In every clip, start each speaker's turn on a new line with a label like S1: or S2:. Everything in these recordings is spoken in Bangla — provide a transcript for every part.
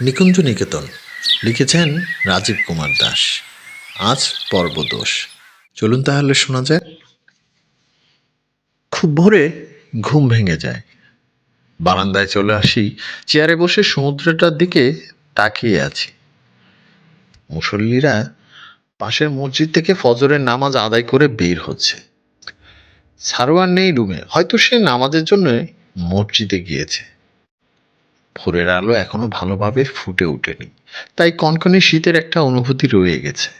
S1: নিকুঞ্জ নিকেতন লিখেছেন রাজীব কুমার দাস। আজ পর্বদোষ। চলুন তাহলে শোনা যায় খুব ভোরে ঘুম ভেঙে যায়। বারান্দায় চলে আসি, চেয়ারে বসে সমুদ্রটার দিকে তাকিয়ে আছি। মুসল্লিরা পাশের মসজিদ থেকে ফজরের নামাজ আদায় করে বের হচ্ছে। সারোয়ার নেই রুমে, হয়তো সে নামাজের জন্য মসজিদে গিয়েছে। ভোরের আলো এখনও ভালোভাবে ফুটে ওঠেনি। তাই কনকনে শীতের একটা অনুভূতি রয়ে গেছে।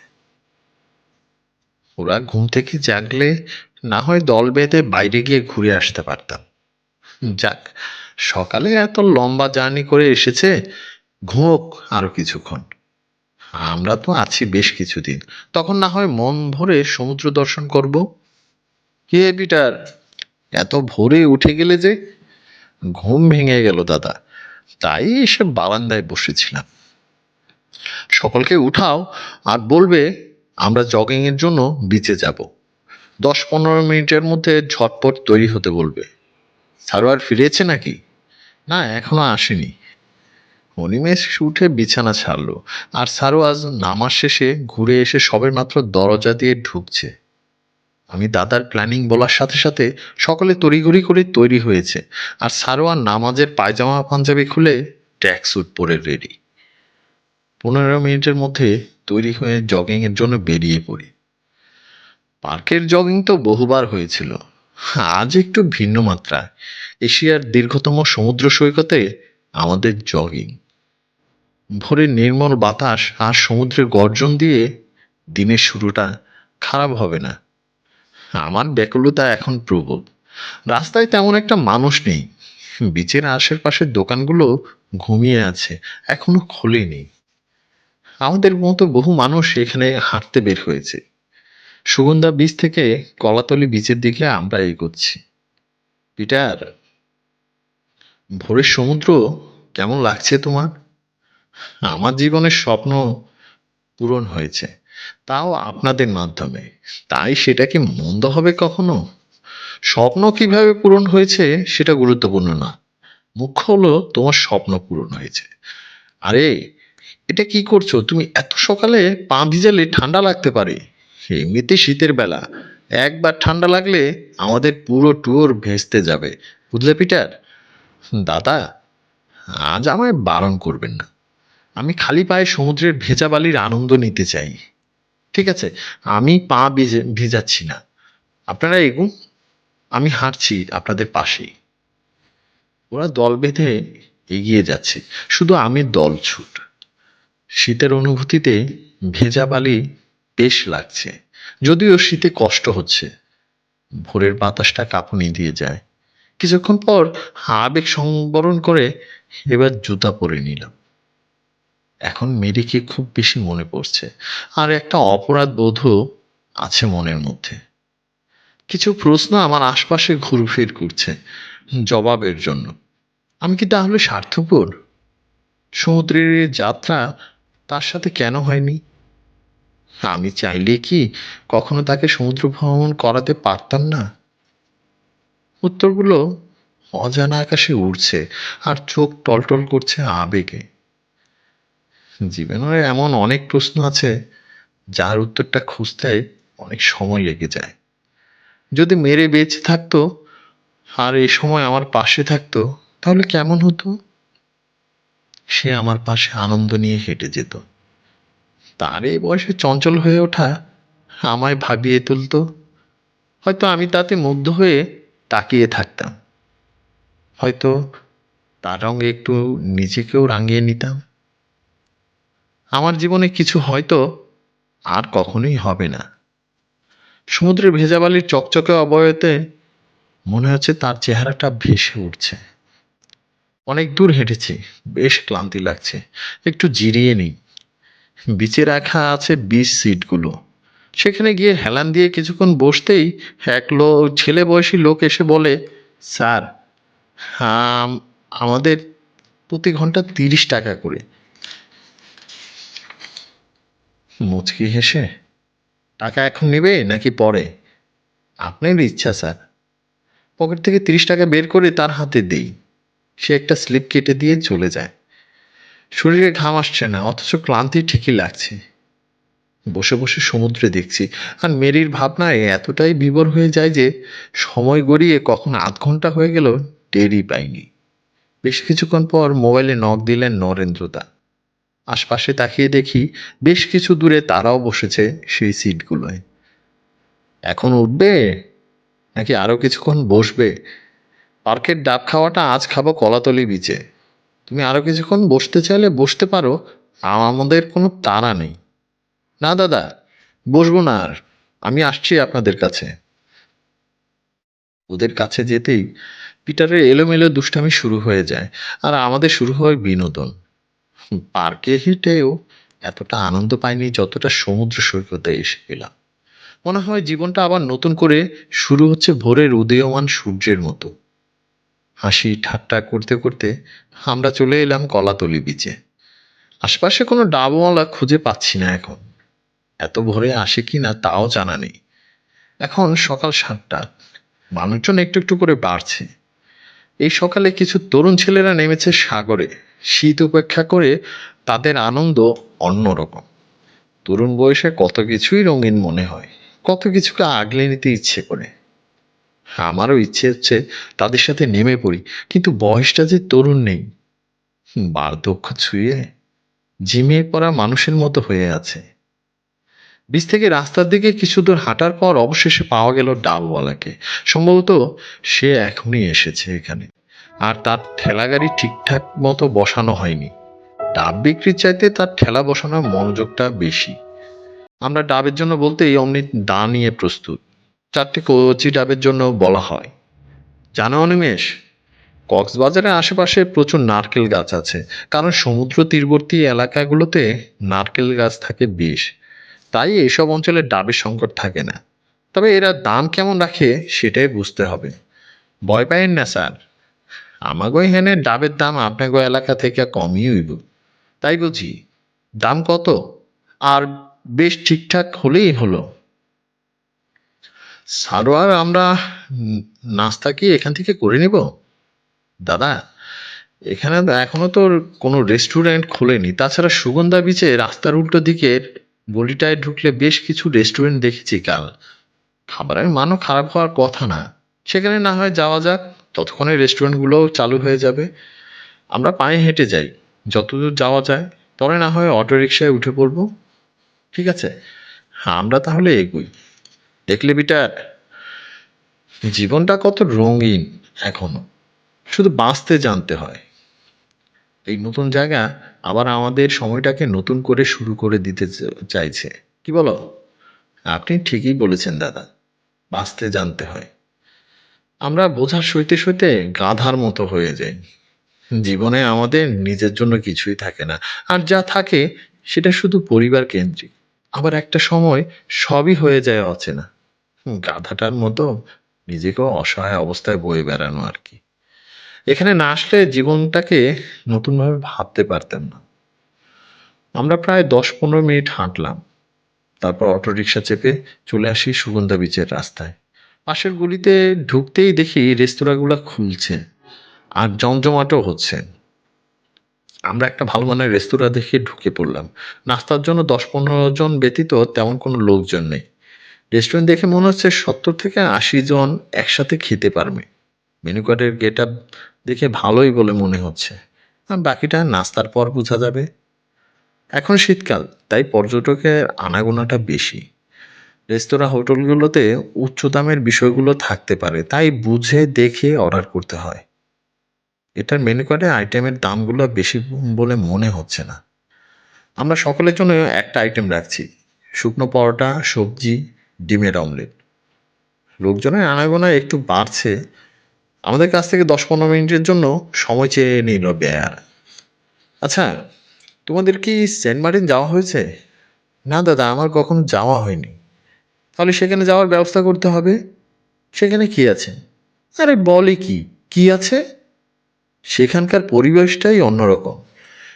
S1: ওরা ঘুম থেকে জাগলে না হয় দল বেঁধে বাইরে গিয়ে ঘুরে আসতে পারতাম। যাক, সকালে এত লম্বা জার্নি করে এসেছে, ঘুমোক আরও কিছুক্ষণ। আমরা তো আছি বেশ কিছুদিন। তখন না হয় মন ভরে সমুদ্র দর্শন করব। কে, পিটার? এত ভোরে উঠে গেলে যে ঘুম ভেঙে গেল, দাদা। তাই এসে বারান্দায় বসেছিলাম। সকলকে উঠাও আর বলবে, আমরা জগিং এর জন্য বিচে যাব। দশ পনেরো মিনিটের মধ্যে ঝটপট তৈরি হতে বলবে। সারোয়ার ফিরেছে নাকি? না, এখনও আসেনি। অনিমেষ উঠে বিছানা ছাড়লো। আর সারোয়াজ নামার শেষে ঘুরে এসে সবে মাত্র দরজা দিয়ে ঢুকছে। আমি দাদার প্ল্যানিং বলার সাথে সাথে সকলে তড়িঘড়ি করে তৈরি হয়েছে। আর সারোয়ার নামাজের পায়জামা, পাঞ্জাবি খুলে ট্যাক্স স্যুট পরে রেডি পনেরো মিনিটের মধ্যে তৈরি হয়ে জগিং এর জন্য বেরিয়ে পড়ি। পার্কের জগিং তো বহুবার হয়েছিল। আজ একটু ভিন্ন মাত্রা এশিয়ার দীর্ঘতম সমুদ্র সৈকতে আমাদের জগিং ভোরের নির্মল বাতাস আর সমুদ্রের গর্জন দিয়ে দিনের শুরুটা খারাপ হবে না। আমার ব্যাকুলতা এখন প্রবল। রাস্তায় তেমন একটা মানুষ নেই। বিচের আশেপাশের দোকানগুলো ঘুমিয়ে আছে, এখনও খোলেনি। আমাদের মতো বহু মানুষ এখানে হাঁটতে বের হয়েছে। সুগন্ধা বীজ থেকে কলাতলি বীচের দিকে আমরা এগোচ্ছি। পিটার, ভোরের সমুদ্র কেমন লাগছে তোমার? আমার জীবনের স্বপ্ন পূরণ হয়েছে। তাও আপনাদের মাধ্যমে। তাই সেটা কি মন্দ হবে কখনো? স্বপ্ন কীভাবে পূরণ হয়েছে সেটা গুরুত্বপূর্ণ না। মুখ্য হলো তোমার স্বপ্ন পূরণ হয়েছে। আরে, এটা কি করছ? তুমি এত সকালে পা ভিজালে ঠান্ডা লাগতে পারে। এমনিতে শীতের বেলা। একবার ঠান্ডা লাগলে আমাদের পুরো ট্যুর ভেস্তে যাবে। বুঝলে পিটার? দাদা, আজ আমায় বারণ করবেন না। আমি খালি পায়ে সমুদ্রের ভেজা বালির আনন্দ নিতে চাই। ঠিক আছে, আমি পা ভিজে, ভিজাচ্ছি না। আপনারা এগুন, আমি হাঁটছি আপনাদের পাশেই। ওরা দল বেঁধে এগিয়ে যাচ্ছে। শুধু আমি দল ছুট। শীতের অনুভূতিতে ভেজা বালি বেশ লাগছে। যদিও শীতে কষ্ট হচ্ছে। ভোরের বাতাসটা কাঁপুনি দিয়ে যায়। কিছুক্ষণ পর আবেগ সংবরণ করে এবার জুতা পরে নিলাম। এখন মেরিকে খুব বেশি মনে পড়ছে। আর একটা অপরাধ বোধও আছে মনের মধ্যে। কিছু প্রশ্ন আমার আশপাশে ঘুরফির করছে, জবাবের জন্য। আমি কি তাহলে স্বার্থপর? সমুদ্রের যাত্রা তার সাথে কেন হয়নি? আমি চাইলে কি কখনো তাকে সমুদ্র ভ্রমণ করাতে পারতাম না? উত্তরগুলো অজানা আকাশে উড়ছে আর চোখ টলটল করছে আবেগে। জীবনের এমন অনেক প্রশ্ন আছে, যার উত্তরটা খুঁজতে অনেক সময় লেগে যায়। যদি মেরে বেঁচে থাকতো, আর এই সময় আমার পাশে থাকতো, তাহলে কেমন হতো? সে আমার পাশে আনন্দ নিয়ে হেঁটে যেত। তার এই বয়সে চঞ্চল হয়ে ওঠা আমায় ভাবিয়ে তুলতো। হয়তো আমি তাতে মুগ্ধ হয়ে তাকিয়ে থাকতাম। হয়তো তার রঙে একটু নিজেকেও রাঙিয়ে নিতাম। আমার জীবনে কিছু হয়তো আর কখনোই হবে না। সমুদ্রের ভেজাবালির চকচকে অবয়তে মনে হচ্ছে তার চেহারাটা ভেসে উঠছে। অনেক দূর হেঁটেছি, বেশ ক্লান্তি লাগছে। একটু জিরিয়ে নিই। বিচে রাখা আছে বিচ সিটগুলো। সেখানে গিয়ে হেলান দিয়ে কিছুক্ষণ বসতেই এক লো, ছেলে বয়সী লোক এসে বলে, স্যার আমাদের প্রতি ঘণ্টা তিরিশ টাকা করে। মুচকি হেসে, টাকা এখন নেবে নাকি পরে? আপনার ইচ্ছা, স্যার। পকেট থেকে তিরিশ টাকা বের করে তার হাতে দেই। সে একটা স্লিপ কেটে দিয়ে চলে যায়। শরীরে ঘাম আসছে না, অথচ ক্লান্তি ঠিকই লাগছে। বসে বসে সমুদ্রে দেখছি আর মেরির ভাবনায় এতটাই বিবর হয়ে যায় যে সময় গড়িয়ে কখন আধ ঘণ্টা হয়ে গেল টেরই পাইনি। বেশ কিছুক্ষণ পর মোবাইলে নক দিলেন নরেন্দ্রদা। আশপাশে তাকিয়ে দেখি বেশ কিছু দূরে তারাও বসেছে সেই সিটগুলোয়। এখন উঠবে? নাকি আরও কিছুক্ষণ বসবে? পার্কের ডাব খাওয়াটা আজ খাব কলাতলি বিচে তুমি আরও কিছুক্ষণ বসতে চাইলে বসতে পারো আমাদের কোনো তাড়া নেই। না দাদা, বসবো না আর, আমি আসছি আপনাদের কাছে। ওদের কাছে যেতেই পিটারের এলোমেলো দুষ্টামি শুরু হয়ে যায়, আর আমাদের শুরু হয় বিনোদন। পার্কে হেঁটেও এতটা আনন্দ পাইনি যতটা সমুদ্র সৈকতে এসে পেলাম মনে হয় জীবনটা আবার নতুন করে শুরু হচ্ছে ভোরের উদীয়মান সূর্যের মতো। হাসি ঠাট্টা করতে করতে আমরা চলে এলাম কলাতলি বিচে আশপাশে কোনো ডাবওয়ালা খুঁজে পাচ্ছি না এখন। এত ভোরে আসে কি না তাও জানা নেই। এখন সকাল সাতটা। মানুষজন একটু একটু করে বাড়ছে। এই সকালে কিছু তরুণ ছেলেরা নেমেছে সাগরে। শীত উপেক্ষা করে তাদের আনন্দ অন্যরকম। তরুণ বয়সে কত কিছুই রঙিন মনে হয়, কত কিছুকে আগলে নিতে ইচ্ছে করে। আমারও ইচ্ছে হচ্ছে তাদের সাথে নেমে পড়ি, কিন্তু বয়সটা যে তরুণ নেই। বার্ধক্য ছুঁয়ে ঝিমিয়ে পড়া মানুষের মতো হয়ে আছে। বীজ থেকে রাস্তার দিকে কিছু দূর হাঁটার পর অবশেষে পাওয়া গেল ডালওয়ালাকে। সম্ভবত সে এখনই এসেছে এখানে। আর তার ঠেলাগাড়ি ঠিকঠাক মতো বসানো হয়নি। ডাব বিক্রির চাইতে তার ঠেলা বসানোর মনোযোগটা বেশি। আমরা ডাবের জন্য বলতে এই অমনি দা নিয়ে প্রস্তুত। চারটে কচি ডাবের জন্য বলা হয়। জানো অনিমেষ, কক্সবাজারের আশেপাশে প্রচুর নারকেল গাছ আছে। কারণ সমুদ্র তীরবর্তী এলাকাগুলোতে নারকেল গাছ থাকে বেশ। তাই এইসব অঞ্চলে ডাবের সংকট থাকে না। তবে এরা দাম কেমন রাখে সেটাই বুঝতে হবে। ভয় পাইন না, স্যার। আমাগো এখানে ডাবের দাম আপনাগো এলাকা থেকে কমই হইব। তাই বুঝি, দাম কত? আর বেশ ঠিকঠাক হলেই হলো। সারোয়ার, আমরা নাস্তা কি এখান থেকে করে নিব? দাদা, এখানে তো এখনও তো কোনো রেস্টুরেন্ট খোলেনি। তাছাড়া সুগন্ধা বিচে রাস্তার উল্টো দিকের গলিটায় ঢুকলে বেশ কিছু রেস্টুরেন্ট দেখেছি কাল। খাবারের মানও খারাপ হওয়ার কথা না। সেখানে না হয় যাওয়া যাক, ততক্ষণে রেস্টুরেন্টগুলোও চালু হয়ে যাবে। আমরা পায়ে হেঁটে যাই। যতদূর যাওয়া যায়, তবে না হয় অটো রিক্সায় উঠে পড়ব। ঠিক আছে? আমরা তাহলে এগোই। দেখলে বিটার, জীবনটা কত রঙিন এখনও। শুধু বাঁচতে জানতে হয়। এই নতুন জায়গা আবার আমাদের সময়টাকে নতুন করে শুরু করে দিতে চাইছে। কি বলো? আপনি ঠিকই বলেছেন দাদা। বাঁচতে জানতে হয়। আমরা বোঝার সইতে সইতে গাধার মতো হয়ে যাই। জীবনে আমাদের নিজের জন্য কিছুই থাকে না। আর যা থাকে সেটা শুধু পরিবার কেন্দ্রিক। আবার একটা সময় সবই হয়ে যায় অচেনা। গাধাটার মতো নিজেকেও অসহায় অবস্থায় বয়ে বেড়ানো আর কি। এখানে না আসলে জীবনটাকে নতুনভাবে ভাবতে পারতেন না। আমরা প্রায় দশ পনেরো মিনিট হাঁটলাম। তারপর অটোরিকশা চেপে চলে আসি সুগন্ধা বিচের রাস্তায়। পাশের গলিতে ঢুকতেই দেখি রেস্তোরাঁগুলো খুলছে আর জমজমাটও হচ্ছে। আমরা একটা ভালো মানের রেস্তোরাঁ দেখে ঢুকে পড়লাম। নাস্তার জন্য দশ পনেরো জন ব্যতীত তেমন কোনো লোকজন নেই। রেস্টুরেন্ট দেখে মনে হচ্ছে সত্তর থেকে আশি জন একসাথে খেতে পারবে। মেনু কার্ডের গেট আপ দেখে ভালোই বলে মনে হচ্ছে। আর বাকিটা নাস্তার পর বোঝা যাবে। এখন শীতকাল, তাই পর্যটকের আনাগোনাটা বেশি। রেস্তোরাঁ, হোটেলগুলোতে উচ্চ দামের বিষয়গুলো থাকতে পারে, তাই বুঝে দেখে অর্ডার করতে হয়। এটার মেনু কার্ডে আইটেমের দামগুলো বেশি বলে মনে হচ্ছে না। আমরা সকলের জন্য একটা আইটেম রাখছি, শুকনো পরোটা, সবজি, ডিমের অমলেট। লোকজনের আনাগোনা একটু বাড়ছে আমাদের কাছ থেকে দশ পনেরো মিনিটের জন্য সময় চেয়ে নিল বেয়ার। আচ্ছা তোমাদের কি সেন্ট মার্টিন যাওয়া হয়েছে? না দাদা, আমার কখনো যাওয়া হয়নি। তাহলে সেখানে যাওয়ার ব্যবস্থা করতে হবে? সেখানে কি আছে? আরে বলে কি? কি আছে? সেখানকার পরিবেশটাই অন্যরকম।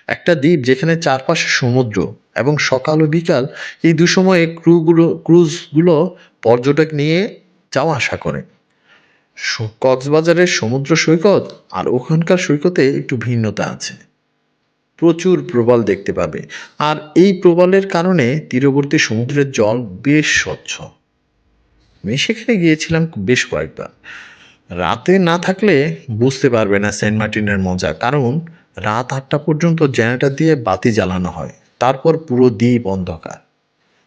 S1: একটা দ্বীপ যেখানে চারপাশে সমুদ্র এবং সকাল ও বিকাল এই দু সময়ে ক্রুগুলো, ক্রুজগুলো পর্যটক নিয়ে যাওয়া আশা করে। কক্সবাজারের সমুদ্র সৈকত আর ওখানকার সৈকতে একটু ভিন্নতা আছে। প্রচুর প্রবাল দেখতে পাবে। আর এই প্রবালের কারণে তীরবর্তী সমুদ্রের জল বেশ স্বচ্ছ। আমি সেখানে গিয়েছিলাম বেশ কয়েকবার। রাতে না থাকলে বুঝতে পারবে না সেন্ট মার্টিনের মজা, কারণ রাত আটটা পর্যন্ত জেনারেটর দিয়ে বাতি জ্বালানো হয়। তারপর পুরো দ্বীপ অন্ধকার।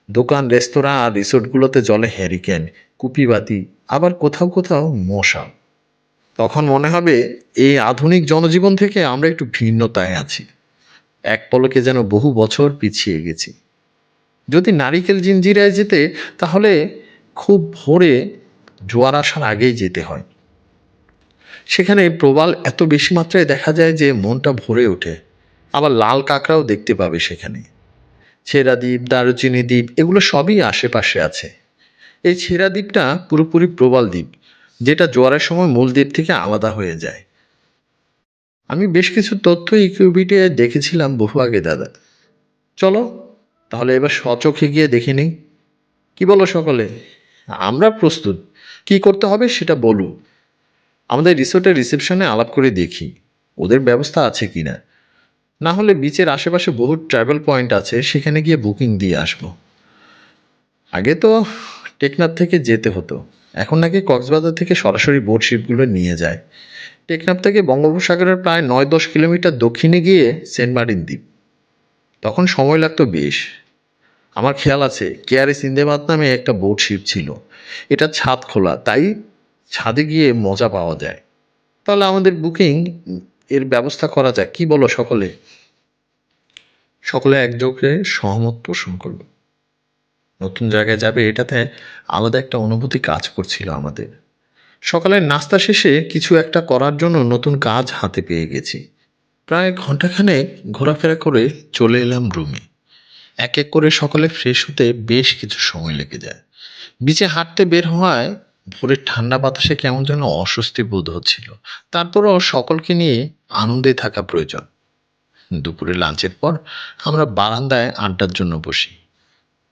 S1: দোকান, রেস্তোরাঁ আর রিসোর্টগুলোতে জলে হ্যারিকেন কুপি বাতি আবার কোথাও কোথাও মশা। তখন মনে হবে এই আধুনিক জনজীবন থেকে আমরা একটু ভিন্নতায় আছি। এক পলকে যেন বহু বছর পিছিয়ে গেছি। যদি নারিকেল জিঞ্জিরায় যেতে, তাহলে খুব ভোরে জোয়ার আসার আগেই যেতে হয়। সেখানে প্রবাল এত বেশি মাত্রায় দেখা যায় যে মনটা ভরে ওঠে। আবার লাল কাঁকড়াও দেখতে পাবে সেখানে। ছেঁড়া দ্বীপ, দারুচিনি দ্বীপ, এগুলো সবই আশেপাশে আছে। এই ছেঁড়া দ্বীপটা পুরোপুরি প্রবাল দ্বীপ, যেটা জোয়ারের সময় মূল দ্বীপ থেকে আলাদা হয়ে যায়। আমি বেশ কিছু তথ্য ইকুইবিটে দেখেছিলাম বহু আগে, দাদা। চলো, তাহলে এবার স্বচোখে গিয়ে দেখে নিই। কি বলো সকলে? আমরা প্রস্তুত। কি করতে হবে সেটা বলুন আমাদের রিসোর্টের রিসেপশনে আলাপ করে দেখি, ওদের ব্যবস্থা আছে কি না না হলে বিচের আশেপাশে বহু ট্রাভেল পয়েন্ট আছে, সেখানে গিয়ে বুকিং দিয়ে আসব। আগে তো টেকনাফ থেকে যেতে হতো। এখন নাকি কক্সবাজার থেকে সরাসরি বোট শিপগুলো নিয়ে যায়। টেকনাফ থেকে বঙ্গোপসাগরের প্রায় নয় দশ কিলোমিটার দক্ষিণে গিয়ে সেন্ট মার্টিন দ্বীপ। তখন সময় লাগতো বেশ। আমার খেয়াল আছে কেয়ারে সিন্দেবাদ নামে একটা বোট শিপ ছিল। এটা ছাদ খোলা, তাই ছাদে গিয়ে মজা পাওয়া যায়। তাহলে আমাদের বুকিং এর ব্যবস্থা করা যায় কি বলো সকলে? সকলে একযোগে সহমত পোষণ করল নতুন জায়গায় যাবে, এটাতে আলাদা একটা অনুভূতি কাজ করছিল আমাদের। সকালের নাস্তা শেষে কিছু একটা করার জন্য নতুন কাজ হাতে পেয়ে গেছি। প্রায় ঘন্টাখানেক ঘোরাফেরা করে চলে এলাম রুমে। এক এক করে সকালে ফ্রেশ হতে বেশ কিছু সময় লেগে যায়। বিচে হাঁটতে বের হওয়ায় ভোরের ঠান্ডা বাতাসে কেমন যেন অস্বস্তি বোধ হচ্ছিল। তারপরও সকলকে নিয়ে আনন্দে থাকা প্রয়োজন। দুপুরে লাঞ্চের পর আমরা বারান্দায় আড্ডার জন্য বসি।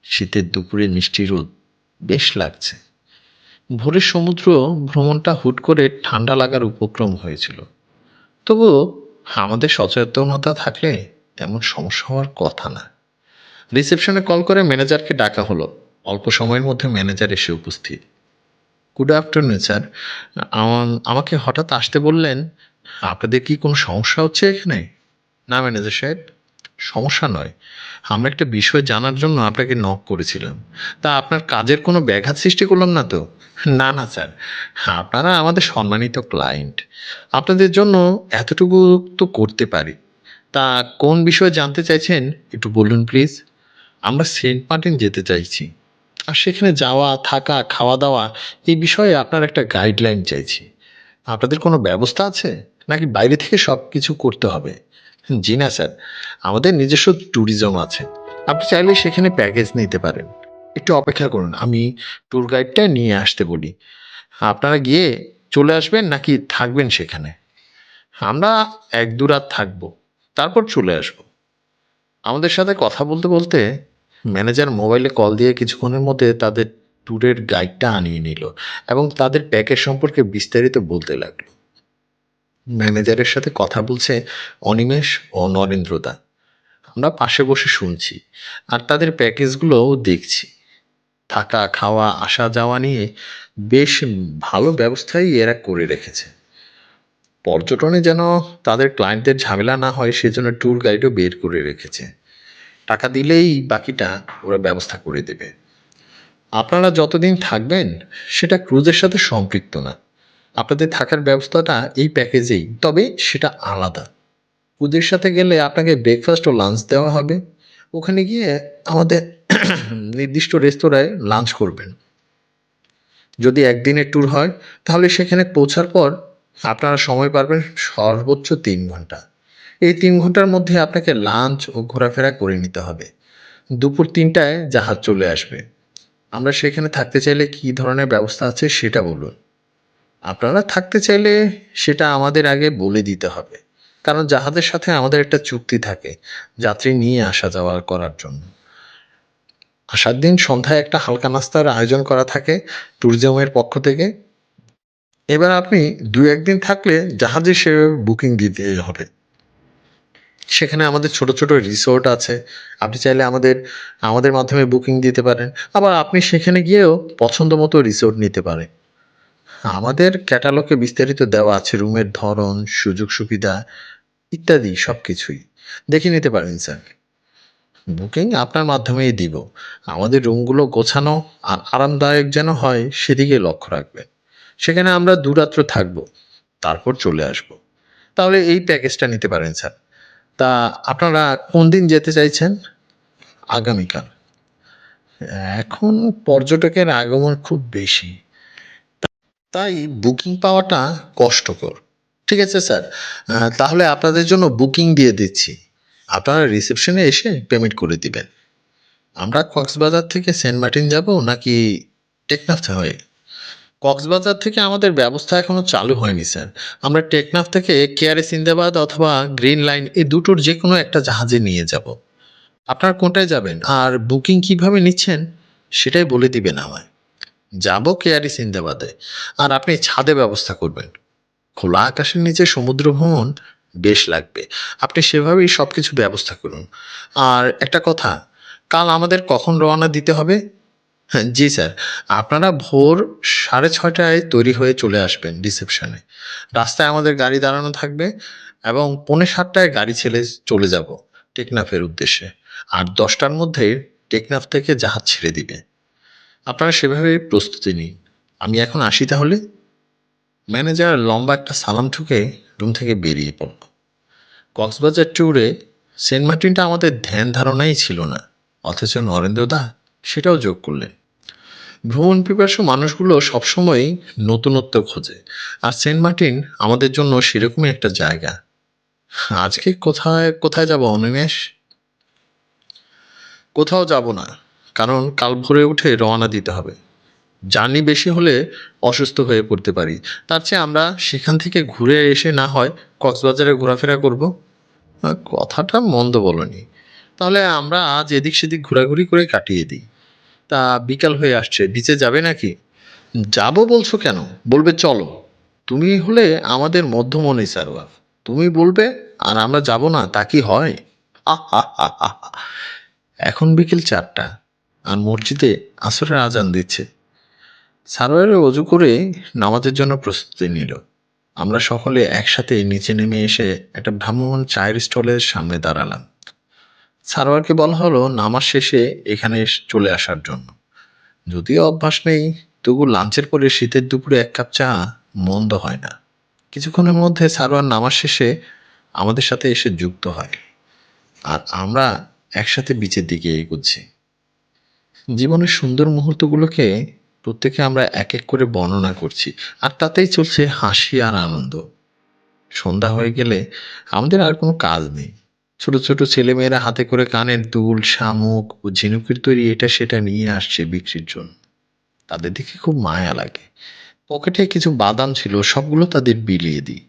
S1: শীতের দুপুরে মিষ্টি রোদ বেশ লাগছে। ভোরের সমুদ্র ভ্রমণটা হুট করে ঠান্ডা লাগার উপক্রম হয়েছিল। তবু আমাদের সচেতনতা থাকলে তেমন সমস্যা হওয়ার কথা না। রিসেপশনে কল করে ম্যানেজারকে ডাকা হলো। অল্প সময়ের মধ্যে ম্যানেজার এসে উপস্থিত। Good afternoon, sir. আমাকে হঠাৎ আসতে বললেন। আপনাদের কি কোনো সমস্যা হচ্ছে এখানে? না, ম্যানেজার সাহেব। সমস্যা নয়। আমরা একটা বিষয় জানার জন্য আপনাকে নক করেছিলাম। তা আপনার কাজের কোনো ব্যাঘাত সৃষ্টি করলাম না তো? না না, স্যার। আপনারা আমাদের সম্মানিত ক্লায়েন্ট আপনাদের জন্য এতটুকু তো করতে পারি। তা কোন বিষয়ে জানতে চাইছেন একটু বলুন প্লিজ আমরা সেন্ট মার্টিন যেতে চাইছি। আর সেখানে যাওয়া, থাকা খাওয়া দাওয়া এই বিষয়ে আপনার একটা গাইডলাইন চাইছি। আপনাদের কোনো ব্যবস্থা আছে? নাকি বাইরে থেকে সব কিছু করতে হবে? জি না, স্যার। আমাদের নিজস্ব ট্যুরিজম আছে। আপনি চাইলে সেখানে প্যাকেজ নিতে পারেন। একটু অপেক্ষা করুন, আমি ট্যুর গাইডটা নিয়ে আসতে বলি। আপনারা গিয়ে চলে আসবেন নাকি থাকবেন সেখানে? আমরা এক দু রাত থাকব, তারপর চলে আসব। আমাদের সাথে কথা বলতে বলতে ম্যানেজার মোবাইলে কল দিয়ে কিছুক্ষণের মধ্যে তাদের ট্যুরের গাইডটা আনিয়ে নিল এবং তাদের প্যাকেজ সম্পর্কে বিস্তারিত বলতে লাগল। ম্যানেজারের সাথে কথা বলছে অনিমেষ ও নরেন্দ্রদা। আমরা পাশে বসে শুনছি আর তাদের প্যাকেজগুলোও দেখছি। থাকা, খাওয়া, আসা, যাওয়া নিয়ে বেশ ভালো ব্যবস্থাই এরা করে রেখেছে। পর্যটনে যেন তাদের ক্লায়েন্টদের ঝামেলা না হয়, সেজন্য ট্যুর গাইডও বের করে রেখেছে। টাকা দিলেই বাকিটা ওরা ব্যবস্থা করে দেবে। আপনারা যতদিন থাকবেন, সেটা ক্রুজের সাথে সম্পৃক্ত না। আপনাদের থাকার ব্যবস্থাটা এই প্যাকেজেই, তবে সেটা আলাদা। ওদের সাথে গেলে আপনাকে ব্রেকফাস্ট ও লাঞ্চ দেওয়া হবে। ওখানে গিয়ে আমাদের নির্দিষ্ট রেস্তোরাঁয় লাঞ্চ করবেন। যদি একদিনের ট্যুর হয়, তাহলে সেখানে পৌঁছার পর আপনারা সময় পারবেন সর্বোচ্চ তিন ঘণ্টা। এই তিন ঘণ্টার মধ্যে আপনাকে লাঞ্চ ও ঘোরাফেরা করে নিতে হবে। দুপুর তিনটায় জাহাজ চলে আসবে। আমরা সেখানে থাকতে চাইলে কী ধরনের ব্যবস্থা আছে সেটা বলুন। আপনারা থাকতে চাইলে সেটা আমাদের আগে বলে দিতে হবে। কারণ জাহাজের সাথে আমাদের একটা চুক্তি থাকে, যাত্রী নিয়ে আসা যাওয়া করার জন্য। আসার দিন সন্ধ্যায় একটা হালকা নাস্তার আয়োজন করা থাকে ট্যুরিজমের পক্ষ থেকে। এবার আপনি দু একদিন থাকলে জাহাজে সে বুকিং দিতে হবে। সেখানে আমাদের ছোট ছোট রিসোর্ট আছে, আপনি চাইলে আমাদের আমাদের মাধ্যমে বুকিং দিতে পারেন। আবার আপনি সেখানে গিয়েও পছন্দ মতো রিসোর্ট নিতে পারেন। আমাদের ক্যাটালগে বিস্তারিত দেওয়া আছে রুমের ধরন, সুযোগ সুবিধা ইত্যাদি সব কিছুই দেখে নিতে পারেন, স্যার। বুকিং আপনার মাধ্যমেই দিব। আমাদের রুমগুলো গোছানো আর আরামদায়ক যেন হয় সেদিকে লক্ষ্য রাখবেন। সেখানে আমরা দুরাত্র থাকব, তারপর চলে আসব। তাহলে এই প্যাকেজটা নিতে পারেন, স্যার। তা আপনারা কোন দিন যেতে চাইছেন? আগামীকাল। এখন পর্যটকের আগমন খুব বেশি। তাই বুকিং পাওয়াটা কষ্টকর। ঠিক আছে স্যার? তাহলে আপনাদের জন্য বুকিং দিয়ে দিচ্ছি। আপনারা রিসেপশনে এসে পেমেন্ট করে দিবেন। আমরা কক্সবাজার থেকে সেন্ট মার্টিন যাব নাকি টেকনাফ হয়ে? কক্সবাজার থেকে আমাদের ব্যবস্থা এখনও চালু হয়নি স্যার। আমরা টেকনাফ থেকে কেয়ারে সিন্দাবাদ অথবা গ্রিন লাইন এই দুটোর যে কোনো একটা জাহাজে নিয়ে যাব। আপনারা কোনটায় যাবেন? আর বুকিং কীভাবে নিচ্ছেন সেটাই বলে দিবেন আমায়। যাব কেয়ারি সিন্দাবাদে। আর আপনি ছাদে ব্যবস্থা করবেন। খোলা আকাশের নিচে সমুদ্র ভ্রমণ বেশ লাগবে। আপনি সেভাবেই সব কিছু ব্যবস্থা করুন। আর একটা কথা, কাল আমাদের কখন রওনা দিতে হবে? হ্যাঁ জি স্যার। আপনারা ভোর সাড়ে ছয়টায় তৈরি হয়ে চলে আসবেন রিসেপশনে। রাস্তায় আমাদের গাড়ি দাঁড়ানো থাকবে এবং পৌনে সাতটায় গাড়ি ছেড়ে চলে যাব টেকনাফের উদ্দেশ্যে। আর দশটার মধ্যে টেকনাফ থেকে জাহাজ ছেড়ে দিবে। আপনারা সেভাবে প্রস্তুতি নিন। আমি এখন আসি তাহলে। ম্যানেজার লম্বা একটা সালাম ঠুকে রুম থেকে বেরিয়ে পড়ল। কক্সবাজার ট্যুরে সেন্ট মার্টিনটা আমাদের ধ্যান ধারণাই ছিল না। অথচ নরেন্দ্রদা সেটাও যোগ করলেন। ভ্রমণ পিপাসু মানুষগুলো সবসময়ই নতুনত্ব খোঁজে। আর সেন্ট মার্টিন আমাদের জন্য সেরকমই একটা জায়গা। আজকে কোথায় কোথায় যাব অনিমেষ? কোথাও যাব না। কারণ কাল ভোরে উঠে রওনা দিতে হবে। জার্নি বেশি হলে অসুস্থ হয়ে পড়তে পারি। তার চেয়ে আমরা সেখান থেকে ঘুরে এসে না হয় কক্সবাজারে ঘোরাফেরা করব? কথাটা মন্দ বলনি। তাহলে আমরা আজ এদিক সেদিক ঘোরাঘুরি করে কাটিয়ে দিই। তা বিকাল হয়ে আসছে। বিচে যাবে নাকি? যাব বলছো কেন? বলবে চলো। তুমি হলে আমাদের মধ্যমণি, সারোয়ার। তুমি বলবে, আর আমরা যাব না, তা কি হয়? এখন বিকেল চারটা। আর মসজিদে আসরের আজান দিচ্ছে। সারোয়ারের অজু করে নামাজের জন্য প্রস্তুতি নিল। আমরা সকলে একসাথে নিচে নেমে এসে একটা ভ্রাম্যমান চায়ের স্টলের সামনে দাঁড়ালাম। সারোয়ারকে বলা হলো, নামাজ শেষে এখানে চলে আসার জন্য। যদিও অভ্যাস নেই, তবু লাঞ্চের পরে শীতের দুপুরে এক কাপ চা মন্দ হয় না। কিছুক্ষণের মধ্যে সারোয়ার নামাজ শেষে আমাদের সাথে এসে যুক্ত হয়। আর আমরা একসাথে বিচের দিকে এগোচ্ছি। জীবনের সুন্দর মুহূর্তগুলোকে প্রত্যেকে আমরা এক এক করে বর্ণনা করছি, আর তাতেই চলছে হাসি আর আনন্দ। সন্ধ্যা হয়ে গেলে আমাদের আর কোনো কাজ নেই। ছোট ছোট ছেলেমেয়েরা হাতে করে কানের দুল, শামুক ও ঝিনুকের তৈরি এটা সেটা নিয়ে আসছে বিক্রির জন্য। তাদের দেখে খুব মায়া লাগে। পকেটে কিছু বাদাম ছিল, সবগুলো তাদের বিলিয়ে দিই।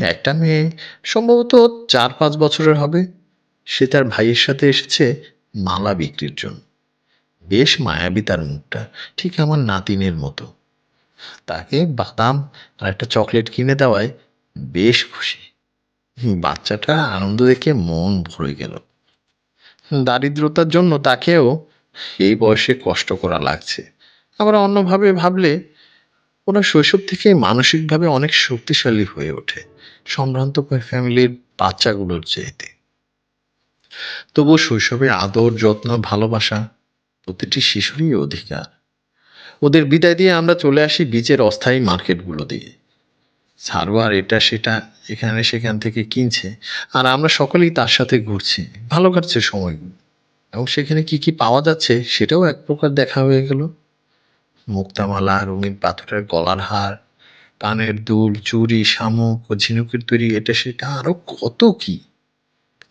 S1: একটা মেয়ে সম্ভবত চার পাঁচ বছরের হবে। সে তার ভাইয়ের সাথে এসেছে মালা বিক্রির জন্য। বেশ মায়াবী তার মুখটা, ঠিক আমার নাতিনের মতো। তাকে বাদাম আর একটা চকলেট কিনে দেওয়ায় বেশ খুশি। বাচ্চাটা আনন্দ দেখে মন ভরে গেল। দারিদ্রতার জন্য তাকেও এই বয়সে কষ্ট করা লাগছে। আবার অন্যভাবে ভাবলে, ওরা শৈশব থেকে মানসিকভাবে অনেক শক্তিশালী হয়ে ওঠে, সম্ভ্রান্ত ফ্যামিলির বাচ্চাগুলোর চেয়েতে তবু শৈশবে আদর, যত্ন, ভালোবাসা প্রতিটি শিশুরই অধিকার। ওদের বিদায় দিয়ে আমরা চলে আসি বীজের অস্থায়ী মার্কেটগুলো দিয়ে। সারোয়ার এটা সেটা, এখানে সেখান থেকে কিনছে, আর আমরা সকলেই তার সাথে ঘুরছি। ভালো কাটছে সময়গুলো এবং সেখানে কি কি পাওয়া যাচ্ছে সেটাও এক প্রকার দেখা হয়ে গেল। মুক্তামালা, রঙিন পাথরের গলার হার, কানের দুল, চুড়ি, শামুক ও ঝিনুকের তৈরি এটা সেটা আরও কত কি?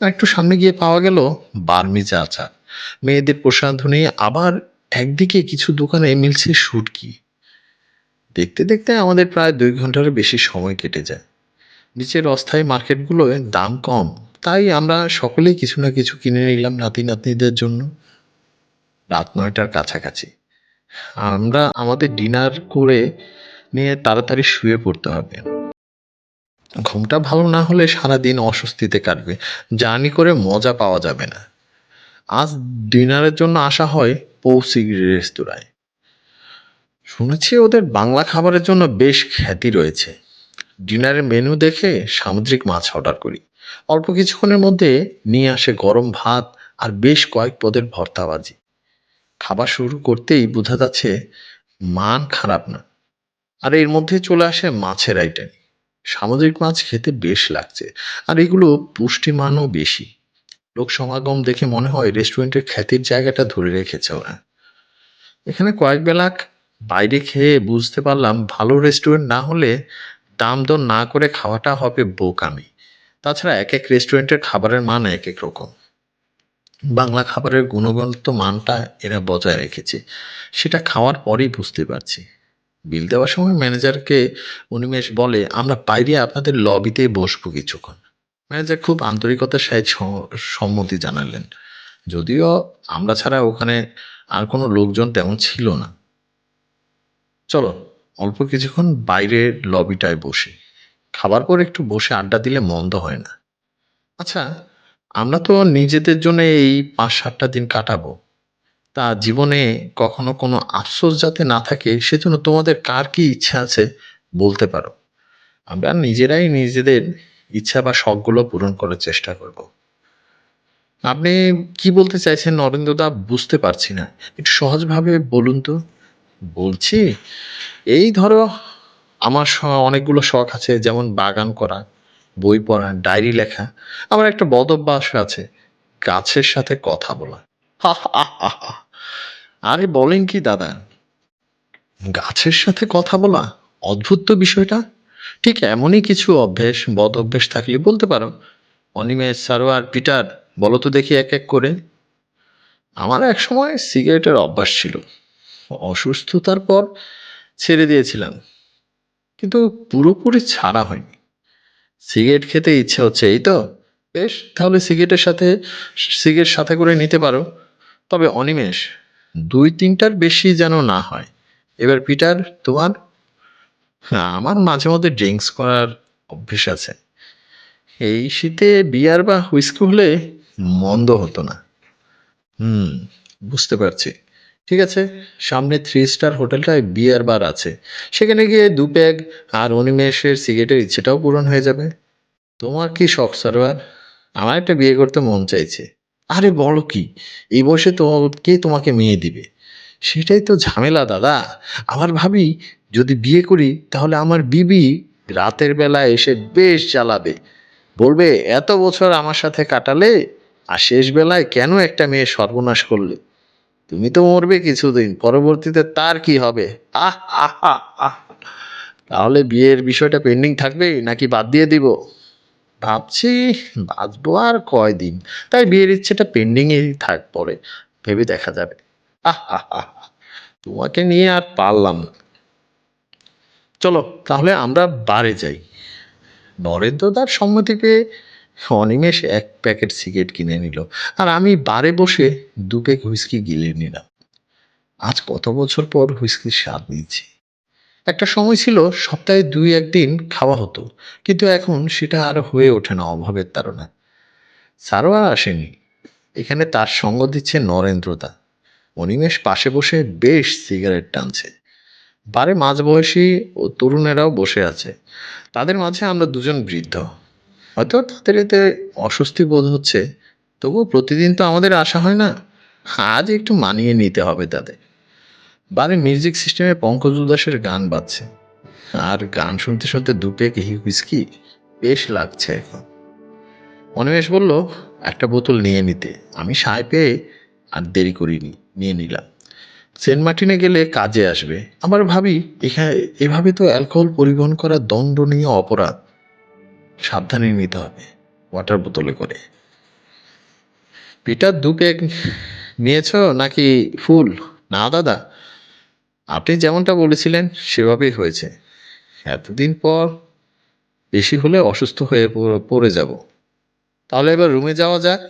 S1: একটু সামনে গিয়ে পাওয়া গেল বার্মিজা আচার। মেয়েদের প্রসাধনী আবার একদিকে কিছু দোকানে মিলছে শুটকি। দেখতে দেখতে আমাদের প্রায় দুই ঘণ্টার বেশি সময় কেটে যায়। নিচের অস্থায়ী মার্কেটগুলোয় দাম কম, তাই আমরা সকলেই কিছু না কিছু কিনে নিলাম নাতি নাতনিদের জন্য। রাত নয়টার কাছাকাছি। আমরা আমাদের ডিনার করে নিয়ে তাড়াতাড়ি শুয়ে পড়তে হবে। ঘুমটা ভালো না হলে সারাদিন অস্বস্তিতে কাটবে। জার্নি করে মজা পাওয়া যাবে না। আজ ডিনারের জন্য আসা হয় পৌসি রেস্তোরাঁয়। শুনেছি ওদের বাংলা খাবারের জন্য বেশ খ্যাতি রয়েছে। ডিনারের মেনু দেখে সামুদ্রিক মাছ অর্ডার করি। অল্প কিছুক্ষণের মধ্যে নিয়ে আসে গরম ভাত আর বেশ কয়েক পদের ভর্তাবাজি। খাবার শুরু করতেই বোঝা যাচ্ছে মান খারাপ না। আর এর মধ্যে চলে আসে মাছের আইটেম। সামুদ্রিক মাছ খেতে বেশ লাগছে। আর এগুলো পুষ্টিমানও বেশি। লোক সমাগম দেখে মনে হয় রেস্টুরেন্টের খ্যাতির জায়গাটা ধরে রেখেছে ওরা। এখানে কয়েক বেলা বাইরে খেয়ে বুঝতে পারলাম ভালো রেস্টুরেন্ট না হলে দাম দর না করে খাওয়াটা হবে বোকামি। তাছাড়া এক এক রেস্টুরেন্টের খাবারের মান এক এক রকম। বাংলা খাবারের গুণগত মানটা এরা বজায় রেখেছে। সেটা খাওয়ার পরেই বুঝতে পারছি। বিল দেওয়ার সময় ম্যানেজারকে উনিমেষ বলে, আমরা বাইরে আপনাদের লবিতে বসবো কিছুক্ষণ। ম্যানেজার খুব আন্তরিকতার সাথে সম্মতি জানালেন। যদিও আমরা ছাড়া ওখানে আর কোনো লোকজন তেমন ছিল না। চলো, অল্প কিছুক্ষণ বাইরের লবিটায় বসি। খাবার পর একটু বসে আড্ডা দিলে মন্দ হয় না। আচ্ছা আমরা তো নিজেদের জন্য এই পাঁচ সাতটা দিন কাটাবো। তা জীবনে কখনো কোনো আফসোস যাতে না থাকে, সেজন্য তোমাদের কার কি ইচ্ছা আছে বলতে পারো। আমরা নিজেরাই নিজেদের ইচ্ছা বা শখগুলো পূরণ করার চেষ্টা করব। আপনি কি বলতে চাইছেন নরেন্দ্রদা বুঝতে পারছি না। একটু সহজভাবে বলুন তো। বলছি, এই ধরো আমার অনেকগুলো শখ আছে, যেমন বাগান করা, বই পড়া, ডায়েরি লেখা। আমার একটা বদ অভ্যাস আছে, গাছের সাথে কথা বলা। আরে বলেন কি দাদা? গাছের সাথে কথা বলা, অদ্ভুত তো বিষয়টা। ঠিক এমনই কিছু অভ্যেস, বদ অভ্যেস থাকলে বলতে পারো। অনিমেষ সারোয়ার পিটার, বলো তো দেখি এক এক করে। আমার এক সময় সিগারেটের অভ্যাস ছিল। অসুস্থতার পর ছেড়ে দিয়েছিলাম। কিন্তু পুরোপুরি ছাড়া হয়নি। সিগারেট খেতে ইচ্ছে হচ্ছে, এই তো? বেশ, তাহলে সিগারেটের সাথে, সিগারেট সাথে করে নিতে পারো। তবে অনিমেষ, দুই তিনটার বেশি যেন না হয়। এবার পিটার, তোমার? হ্যাঁ, আমার মাঝে মধ্যে ড্রিঙ্কস করার অভ্যেস আছে। এই শীতে বিয়ার বা হুইস্কি হলে মন্দ হতো না। হুম বুঝতে পারছি। ঠিক আছে সামনে থ্রি স্টার হোটেলটায় বিয়ার বার আছে। সেখানে গিয়ে দু প্যাগ আর অনিমেষের সিগারেটের ইচ্ছেটাও পূরণ হয়ে যাবে। তোমার কি শখ সারোয়ার? আমার একটা বিয়ে করতে মন চাইছে। আরে বলো কি এই বয়সে তো কে তোমাকে মেয়ে দিবে? সেটাই তো ঝামেলা দাদা। আবার ভাবি যদি বিয়ে করি, তাহলে আমার বিবি রাতের বেলা এসে বেশ জ্বালাবে। বলবে, এত বছর আমার সাথে কাটালে, আর শেষ বেলায় কেন একটা মেয়ে সর্বনাশ করলে? তুমি তো মরবে কিছুদিন, পরবর্তীতে তার কি হবে? তাহলে বিয়ের বিষয়টা পেন্ডিং থাকবে, নাকি বাদ দিয়ে দিব? ভাবছি বাঁচবো আর কয়দিন। তাই বিয়ের ইচ্ছেটা পেন্ডিংয়েই থাক পরে, ভেবে দেখা যাবে। আহ। তোমাকে নিয়ে আর পারলাম না। চলো, তাহলে আমরা বারে যাই। নরেন্দ্রদার সম্মতি পেয়ে অনিমেষ এক প্যাকেট সিগারেট কিনে নিল। আর আমি বারে বসে দু প্যাক হুইস্কি গিলে নিলাম। আজ কত বছর পর হুইস্কির স্বাদ নিচ্ছি। একটা সময় ছিল, সপ্তাহে দুই একদিন খাওয়া হতো, কিন্তু এখন সেটা আর হয়ে ওঠে না, অভাবের তারা তাড়না আর আসেনি। এখানে তার সঙ্গ দিচ্ছে নরেন্দ্রদা অনিমেষ পাশে বসে বেশ সিগারেট টানছে। বারে মাঝবয়সী ও তরুণেরাও বসে আছে। তাদের মাঝে আমরা দুজন বৃদ্ধ। হয়তো তাদের এতে অস্বস্তি বোধ হচ্ছে, তবুও প্রতিদিন তো আমাদের আসা হয় না, আজ একটু মানিয়ে নিতে হবে তাদের। বারে মিউজিক সিস্টেমে পঙ্কজ উদাসের গান বাজছে। আর গান শুনতে শুনতে দুপে কেহি হুইস্কি বেশ লাগছে এখন। অনিমেষ বলল, একটা বোতল নিয়ে নিতে। আমি সায় পেয়ে আর দেরি করিনি, নিয়ে নিলাম। সেন্ট মার্টিনে গেলে কাজে আসবে। আবার ভাবি, এখানে এভাবে তো অ্যালকোহল পরিবহন করা দণ্ডনীয় অপরাধ। সাবধানে নিতে হবে, ওয়াটার বোতলে করে। পিটার, দু প্যাক নিয়েছ নাকি ফুল? না দাদা, আপনি যেমনটা বলেছিলেন, সেভাবেই হয়েছে। এতদিন পর বেশি হলে অসুস্থ হয়ে পড়ে যাব। তাহলে এবার রুমে যাওয়া যাক।